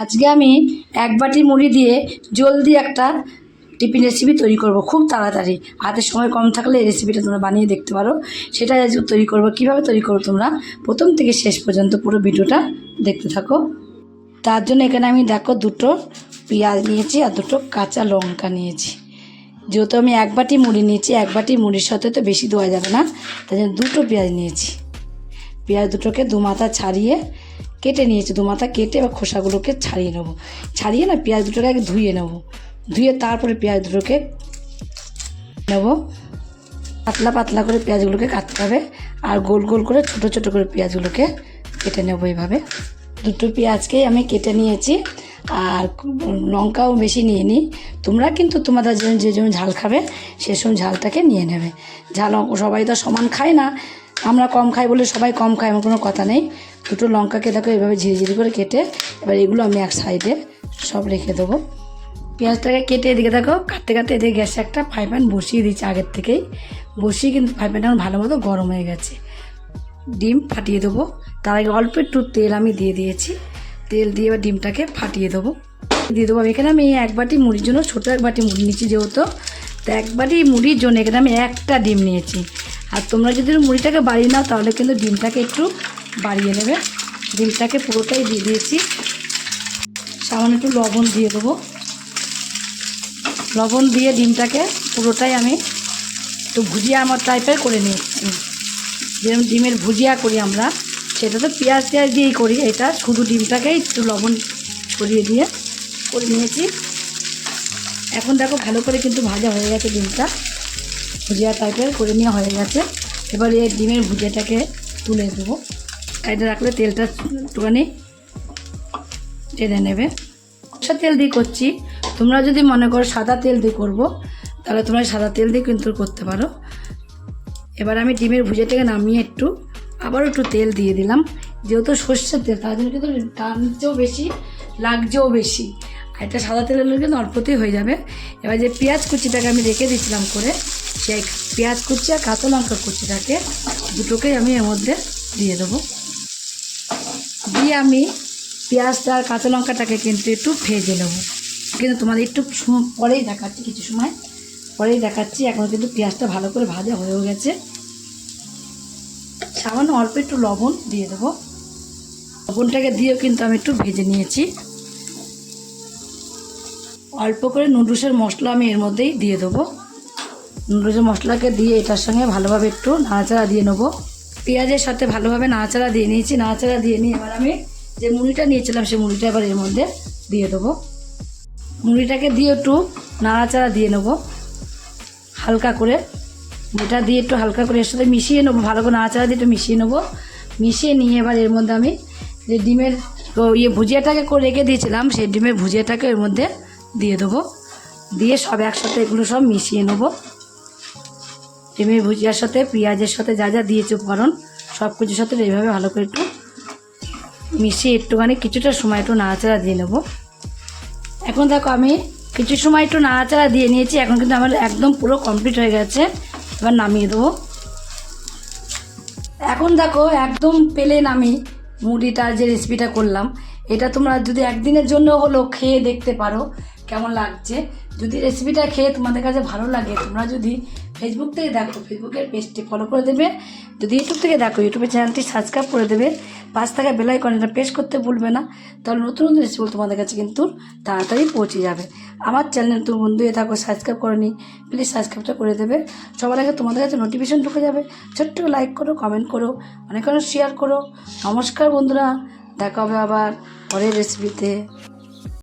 আজকে আমি এক বাটি মুড়ি দিয়ে জলদি একটা টিফিন রেসিপি তৈরি করব, খুব তাড়াতাড়ি। হাতে সময় কম থাকলে এই রেসিপিটা তোমরা বানিয়ে দেখতে পারো। সেটাই আজকে তৈরি করব। কীভাবে তৈরি করো তোমরা? প্রথম থেকে শেষ পর্যন্ত পুরো ভিডিওটা দেখতে থাকো। তার জন্য এখানে আমি দেখো দুটো পেঁয়াজ নিয়েছি আর দুটো কাঁচা লঙ্কা নিয়েছি। যেহেতু আমি এক বাটি মুড়ি নিয়েছি, এক বাটি মুড়ির সাথে তো বেশি দেওয়া যাবে না। তাই জন্য দুটো পেঁয়াজ নিয়েছি। পেঁয়াজ দুটোকে দু মাথা ছাড়িয়ে কেটে নিয়েছি, দু মাথা কেটে এবার খোসাগুলোকে ছাড়িয়ে নেব। ছাড়িয়ে না, পেঁয়াজ দুটোকে আগে ধুয়ে নেব। ধুয়ে তারপরে পেঁয়াজ দুটোকে নেব। পাতলা পাতলা করে পেঁয়াজগুলোকে কাটতে হবে। আর গোল গোল করে ছোট ছোট করে পেঁয়াজগুলোকে কেটে নেব এইভাবে। দুটো পেঁয়াজকেই আমি কেটে নিয়েছি। আর লঙ্কাও বেশি নিয়ে নিই তোমরা কিন্তু তোমাদের যে যেমন ঝাল খাবে সেসব ঝালটাকে নিয়ে নেবে। ঝাল সবাই তো সমান খায় না। আমরা কম খাই বলে সবাই কম খাই আমার কোনো কথা নেই। দুটো লঙ্কাকে দেখো এভাবে ঝিরি ঝিরি করে কেটে, এবার এগুলো আমি এক সাইডে সব রেখে দেবো। পেঁয়াজটাকে কেটে এদিকে দেখো, কাটতে কাটতে এদিকে গ্যাসে একটা ফ্রাই প্যান বসিয়ে দিচ্ছি আগের থেকেই। বসিয়ে কিন্তু ফ্রাই প্যানটা আমার ভালো মতো গরম হয়ে গেছে। ডিম ফাটিয়ে দেবো। তার আগে অল্প একটু তেল আমি দিয়ে দিয়েছি। তেল দিয়ে এবার ডিমটাকে ফাটিয়ে দেবো। দিয়ে দেবো আমি এখানে আমি এক বাটি মুড়ির জন্য, ছোটো এক বাটি মুড়ি নিচ্ছি যেহেতু, তো এক বাটি মুড়ির জন্য এখানে আমি একটা ডিম নিয়েছি। আর তোমরা যদি মুড়িটাকে বাড়িয়ে নাও, তাহলে কিন্তু ডিমটাকে একটু বাড়িয়ে নেবে। ডিমটাকে পুরোটাই দিয়ে দিয়েছি। সামান্য একটু লবণ দিয়ে দেবো। লবণ দিয়ে ডিমটাকে পুরোটাই আমি একটু ভুজিয়া আমার টাইপের করে নিচ্ছি যেরকম ডিমের ভুজিয়া করি আমরা, সেটা তো পেঁয়াজ টেয়াজ দিয়েই করি। এটা শুধু ডিমটাকে একটু লবণ ছড়িয়ে দিয়ে করে নিয়েছি। এখন দেখো ভালো করে কিন্তু ভাজা হয়ে গেছে ডিমটা। ভুজিয়া টাইপের করে নেওয়া হয়ে গেছে। এবার এই ডিমের ভুজিয়াটাকে তুলে দেবো সাইডে রাখলে তেলটা একটুখানি টেনে নেবে। সা তেল দিয়ে করছি। তোমরা যদি মনে করো সাদা তেল দিয়ে করব, তাহলে তোমরা সাদা তেল দিয়ে কিন্তু করতে পারো। এবার আমি ডিমের ভুজিয়াটাকে নামিয়ে একটু, আবার একটু তেল দিয়ে দিলাম। যেহেতু সর্ষের তেল, তার জন্য কিন্তু টানছেও বেশি, লাগছেও বেশি। আর এটা সাদা তেল হলে কিন্তু অল্পতেই হয়ে যাবে। এবার যে পেঁয়াজ কুচিটাকে আমি রেখে দিয়েছিলাম করে সেই পেঁয়াজ কুচি আর কাঁচা লঙ্কা কুচিটাকে দুটোকেই আমি এর মধ্যে দিয়ে দেবো। দিয়ে আমি পেঁয়াজটা আর কাঁচা লঙ্কাটাকে কিন্তু একটু ভেজে নেব। কিন্তু তোমাদের একটু পরেই দেখাচ্ছি, কিছু সময় পরেই দেখাচ্ছি, এখন কিন্তু পেঁয়াজটা ভালো করে ভাজা হয়েও গেছে। সামান্য অল্প একটু লবণ দিয়ে দেবো। লবণটাকে দিয়েও কিন্তু আমি একটু ভেজে নিয়েছি। অল্প করে নুডলসের মশলা আমি এর মধ্যেই দিয়ে দেবো। নুডলসের মশলাকে দিয়ে এটার সঙ্গে ভালোভাবে একটু নাড়াচাড়া দিয়ে নেব। পেঁয়াজের সাথে ভালোভাবে নাড়াচাড়া দিয়ে নিয়েছি। নাড়াচাড়া দিয়ে নিয়ে এবার আমি যে মুড়িটা নিয়েছিলাম সেই মুড়িটা এবার এর মধ্যে দিয়ে দেবো। মুড়িটাকে দিয়ে একটু নাড়াচাড়া দিয়ে নেব। হালকা করে। মুড়িটা দিয়ে একটু হালকা করে এর সাথে মিশিয়ে নেব, ভালো করে নাড়াচাড়া দিয়ে একটু মিশিয়ে নেব। মিশিয়ে নিয়ে এবার এর মধ্যে আমি যে ডিমের ইয়ে ভুজিয়াটাকে করে রেখে দিয়েছিলাম, সেই ডিমের ভুজিয়াটাকে এর মধ্যে দিয়ে দেবো। দিয়ে সব একসাথে এগুলো সব মিশিয়ে নেব। ডিমের ভুজিয়ার সাথে, পেঁয়াজের সাথে যা যা দিয়েছে উপকরণ, সব কিছুর সাথে এইভাবে ভালো করে একটু মিশিয়ে একটুখানি কিছুটা সময় একটু নাড়াচাড়া দিয়ে নেব। এখন দেখো আমি কিছু সময় একটু নাড়াচাড়া দিয়ে নিয়েছি, এখন কিন্তু আমার একদম পুরো কমপ্লিট হয়ে গেছে, এবার নামিয়ে দেবো। এখন দেখো একদম পেলেন আমি মুড়িটার যে রেসিপিটা করলাম, এটা তোমরা যদি একদিনের জন্য হলো খেয়ে দেখতে পারো কেমন লাগছে? যদি রেসিপিটা খেয়ে তোমাদের কাছে ভালো লাগে, তোমরা যদি ফেসবুক থেকে দেখো ফেসবুকের পেজটি ফলো করে দেবে। যদি ইউটিউব থেকে দেখো ইউটিউবের চ্যানেলটি সাবস্ক্রাইব করে দেবে। থাকা বেলাই কনটা প্রেস করতে ভুলবে না। তাহলে নতুন নতুন রেসিপি তোমাদের কাছে কিন্তু তাড়াতাড়ি পৌঁছে যাবে। আমার চ্যানেল তুমি বন্ধু এ থাকো সাবস্ক্রাইব করেনি প্লিজ সাবস্ক্রাইবটা করে দেবে। সবার আগে তোমাদের কাছে নোটিফিকেশন ঢুকে যাবে। ছোট্ট লাইক করো কমেন্ট করো, অনেক অনেক শেয়ার করো। নমস্কার বন্ধুরা, দেখা হবে আবার পরের রেসিপিতে